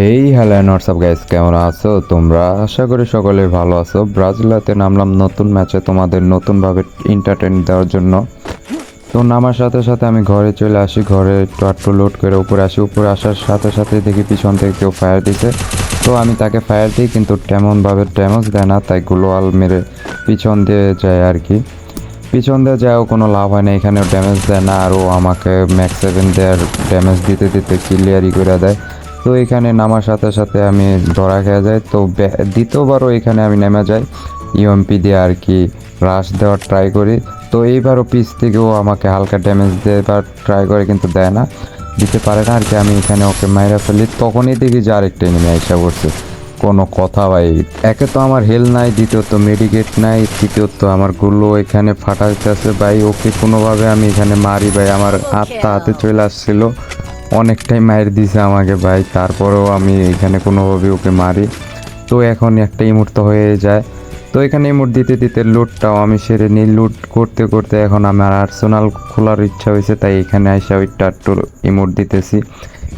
Hey hello WhatsApp guys কেমন আছো? তোমরা আশা করি সকলে ভালো আছো। ব্রাজিলাতে নামলাম নতুন ম্যাচে তোমাদের নতুনভাবে এন্টারটেন দেওয়ার জন্য। তো নামার সাথে সাথে আমি ঘরে চলে আসি। ঘরে আটটু লোড করে উপরে আসি। উপরে আসার সাথে সাথে দেখি পিছন থেকে কেউ ফায়ার দিছে। তো আমি তাকে ফায়ার দিই, কিন্তু তেমনভাবে ড্যামেজ দেয় না, তাই গ্লোয়াল মেরে পিছন দিয়ে যায় আর কি। পিছন দিয়ে যাও কোনো লাভ হয় না, এখানেও ড্যামেজ দেয় না আরও আমাকে ম্যাক্স সেভেন দেওয়ার ড্যামেজ দিতে দিতে ক্লিয়ারই করে দেয়। তো এখানে নামার সাথে সাথে আমি ধরা খেয়ে যাই। তো দ্বিতীয়বারও এখানে আমি নেমে যাই। ইউএমপি দিয়ে আর কি রাশ দেওয়ার ট্রাই করি। তো এইবারও পিস থেকেও আমাকে হালকা ড্যামেজ দেওয়ার ট্রাই করে কিন্তু দেয় না। দিতে পারে না আর কি, আমি এখানে ওকে মাইরা ফেলি। তখনই দেখি যে আরেকটা এনিমি আইসা করছে কোনো কথা ভাই। একে তো আমার হেল নাই, দ্বিতীয়ত মেডিকেট নাই, তৃতীয়ত আমারগুলো এখানে ফাটা ফাটাইতেছে। ভাই, ওকে কোনোভাবে আমি এখানে মারি ভাই। আমার আত্মা হাতে চলে আসছিল। অনেকটাই মায়ের দিছে আমাকে ভাই। তারপরেও আমি এখানে কোনোভাবে ওকে মারি। তো এখন একটা ইমুট তো হয়ে যায়। তো এখানে ইমুট দিতে দিতে লুটটাও আমি সেরে নিই। লুট করতে করতে এখন আমার আর্সেনাল খোলার ইচ্ছা হয়েছে, তাই এখানে আইসা ওইটা একটু ইমুট দিতেছি।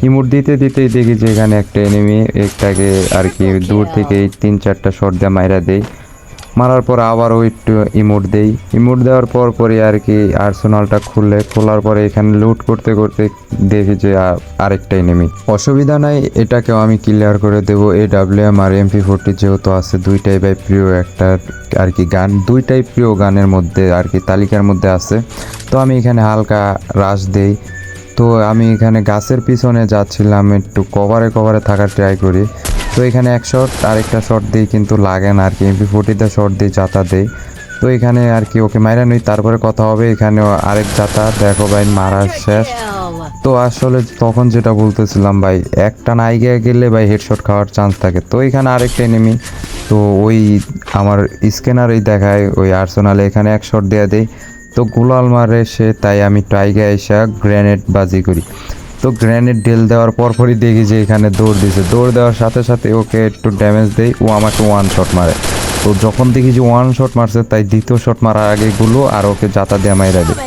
ইমুট দিতে দিতেই দেখি যে এখানে একটা এনিমি একটাকে আর কি দূর থেকে তিন চারটা শট দিয়ে মাইরা দেই মারার পর আবারও একটু ইমোট দেই। ইমোট দেওয়ার পর পরে আর কি আর্সেনালটা খুললে। খোলার পরে এখানে লুট করতে করতে দেখি যে আরেকটাই নেমি অসুবিধা নাই, এটাকেও আমি ক্লিয়ার করে দেবো। A W M R MP forty যেহেতু আছে, দুইটাই ভাই প্রিয় একটা আর কি গান। দুইটাই প্রিয় গানের মধ্যে আর কি তালিকার মধ্যে আছে। তো আমি এখানে হালকা রাশ দেই। তো আমি এখানে গাছের পিছনে যাচ্ছিলাম একটু কভারে কভারে থাকার ট্রাই করি। তো এখানে এক শট আরেকটা শট দিই কিন্তু লাগে না আর কি। এমপি ফোর্টিতে শট দিই যাতা দেই। তো এখানে আর কি ওকে মাইরা নই তারপরে কথা হবে এখানে আরেক যাতা। দেখো ভাই মারা শেষ। তো আসলে তখন যেটা বলতেছিলাম ভাই একটা নাইগে গেলে ভাই হেডশট খাওয়ার চান্স থাকে। তো এখানে আরেকটা এনিমি তো ওই আমার স্ক্যানারই দেখায় ওই আর্সোনালে এখানে এক শট দেওয়া দেয় তো গুলাল মারে সে তাই আমি টাইগে এসে গ্রেনেড বাজি করি। তো গ্রেনেড ঢেল দেওয়ার পরপরই দেখি যে এখানে দৌড় দিছে। দৌড় দেওয়ার সাথে সাথে ওকে একটু ড্যামেজ দেই, ও আমাকে ওয়ান শট মারে। তো যখন দেখি যে ওয়ান শট মারছে, তাই দ্বিতীয় শট মারার আগে গুলো আর ওকে জাতা দিয়ে মাইরা দিই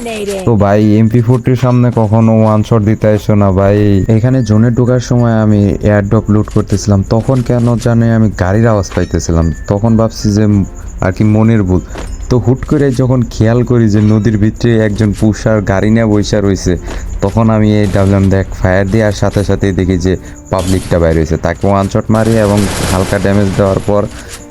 তো ভাই এমপি ফোরটির সামনে কখনো ওয়ান শট দিতে এসো না ভাই। এখানে জোনে ঢোকার সময় আমি এয়ারড্রপ লুট করতেছিলাম। তখন কেন জানে আমি গাড়ির আওয়াজ পাইতেছিলাম। তখন ভাবছি যে আর কি মনের ভুল। তো হুট করে যখন খেয়াল করি যে নদীর ভিতরে একজন পুষার গাড়ি নিয়ে বৈশা রয়েছে, তখন আমি এই ডাবলাম দেখ ফায়ার দেওয়ার সাথে সাথেই দেখি যে পাবলিকটা বাইরে হয়েছে। তাকে ওয়ান শট মারি এবং হালকা ড্যামেজ দেওয়ার পর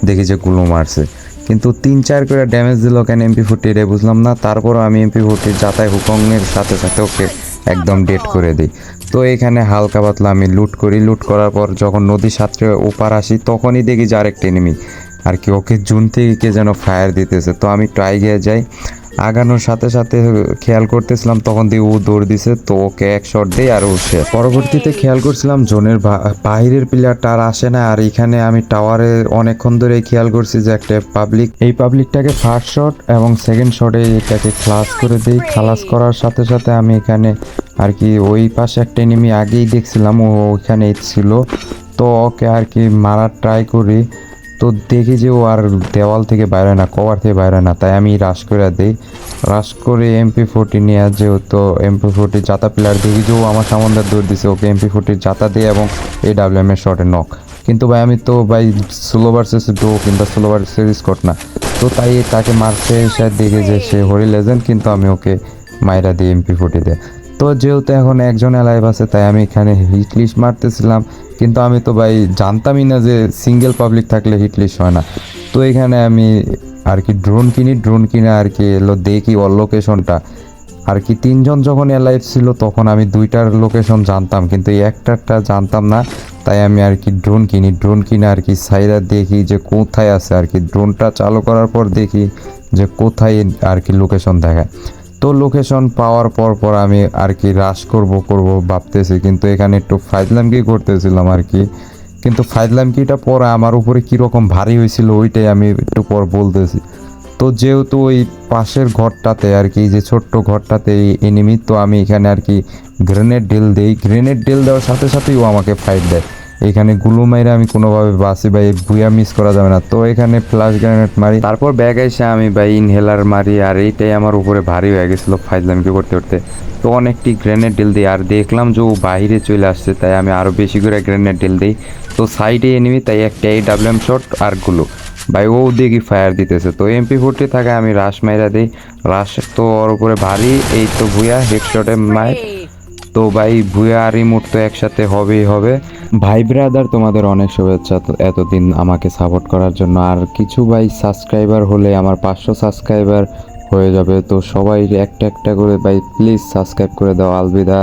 দেখি যে গুলো মারছে। কিন্তু তিন চার করে ড্যামেজ দিল কেন এমপি ফোর্টি রে বুঝলাম না। তারপরও আমি এমপি ফোর্টির যাতায় হুকংয়ের সাথে সাথে ওকে একদম ডেট করে দিই। তো এখানে হালকা পাতলা আমি লুট করি। লুট করার পর যখন নদীর সাঁতরে ওপার আসি, তখনই দেখি যে আরেকটা এনিমি আর কি, ওকে জুন থেকে কে যেন ফায়ার দিতেছে। তো আমি ট্রাই গিয়ে যাই। আগানোর সাথে সাথে খেয়াল করতেছিলাম, তখন দিয়ে ও দৌড় দিছে, তো ওকে এক শট দেই আর সে। পরবর্তীতে খেয়াল করছিলাম, জোনের বা- বাহিরের প্লেয়ারটা আর আসে না, আর এখানে আমি টাওয়ারে অনেকক্ষণ ধরে খেয়াল করছি যে একটা পাবলিক এই পাবলিকটাকে ফার্স্ট শট এবং সেকেন্ড শটে এটাকে ক্লাস করে দিই। খালাস করার সাথে সাথে আমি এখানে আর কি ওই পাশে একটা এনিমি আগেই দেখছিলাম, ও ওইখানে ছিল। তো ওকে আর কি মারার ট্রাই করি। তো দেখি যে ও আর দেওয়াল থেকে বাইরে না, কভার থেকে বাইরে না, তাই আমি রাশ করে দিই। রাশ করে এমপি ফোরটি নিয়ে যেহেতু এমপি ফোরটি জাতা প্লেয়ার দেখি যে ও আমার সামনে দৌড় দিছে, ওকে এমপি ফোরটির জাতা দিয়ে এবং এই ডাব্লিউএম এর শটে নক কিন্তু ভাই, আমি তো ভাই স্লো ভার্সেস ডো কিংবা স্লো ভার্সেস স্কট না। তো তাই তাকে মারতে এসে দেখে যে সে হরি লেজেন্ড কিন্তু আমি ওকে মাইরা দিই এমপি ফোর্টি দিয়ে তো। যেহেতু এখন একজন অ্যালাইভ আছে, তাই আমি এখানে হিট লিস্ট মারতেছিলাম। কিন্তু আমি তো ভাই জানতামই না যে সিঙ্গেল পাবলিক থাকলে হিট লিস্ট হয় না। তো এখানে আমি আর কি ড্রোন কিনি ড্রোন কিনে আর কি এলো দেখি ওর লোকেশনটা আর কি তিনজন যখন অ্যালাইভ ছিল তখন আমি দুইটার লোকেশন জানতাম, কিন্তু এই একটারটা জানতাম না। তাই আমি আর কি ড্রোন কিনি ড্রোন কিনে আর কি সাইরা দেখি যে কোথায় আছে আর কি। ড্রোনটা চালু করার পর দেখি যে কোথায় আর কি লোকেশন দেখায়। তো লোকেশন পাওয়ার পর পর আমি আর কি রাশ করব করব, ভাবতেছি। কিন্তু এখানে একটু ফাইজলামকি করতেছিলাম আর কি। কিন্তু ফাইজলামকিটা পরে আমার উপরে কীরকম ভারী হয়েছিল ওইটাই আমি একটু পর বলতেছি। তো যেহেতু ওই পাশের ঘরটাতে আর কি যে ছোট্ট ঘরটাতে এনিমি তো আমি এখানে আর কি গ্রেনেড ডেল দেই। গ্রেনেড ডেল দেওয়ার সাথে সাথেই ও আমাকে ফাইট দেয়। এখানে গুলো মাইরে আমি কোনোভাবে বাসি ভাই ভুয়া মিস করা যাবে না। তো এখানে ফ্লাশ গ্রেনেড মারি, তারপর ব্যাগ এসে আমি ভাই ইনহেলার মারি, আর এইটাই আমার উপরে ভারী হয়ে গেছিল ফাইজলামকে করতে করতে। তো অনেকটি গ্রেনেড ডিল দিই, আর দেখলাম যে ও বাইরে চলে আসছে, তাই আমি আরও বেশি করে গ্রেনেড ডিল দিই। তো সাইডে এনিমি তাই একটা এই ডাবলএম শট আরগুলো। ভাই, ও দেখি ফায়ার দিতেছে। তো এমপি ফোরটি থাকে আমি রাশ মাইরা দিই। রাশ তো ওর উপরে ভারী, এই তো ভুয়া হেডশটে মায়ের তো ভাই, ভুয়া আর রিমোট তো একসাথে হবেই হবে। ভাই ব্রাদার তোমাদের অনেক শুভেচ্ছা এতদিন আমাকে সাপোর্ট করার জন্য। আর কিছু ভাই সাবস্ক্রাইবার হলে আমার পাঁচশো সাবস্ক্রাইবার হয়ে যাবে। তো সবাই একটা একটা করে ভাই প্লিজ সাবস্ক্রাইব করে দাও। আলবিদা।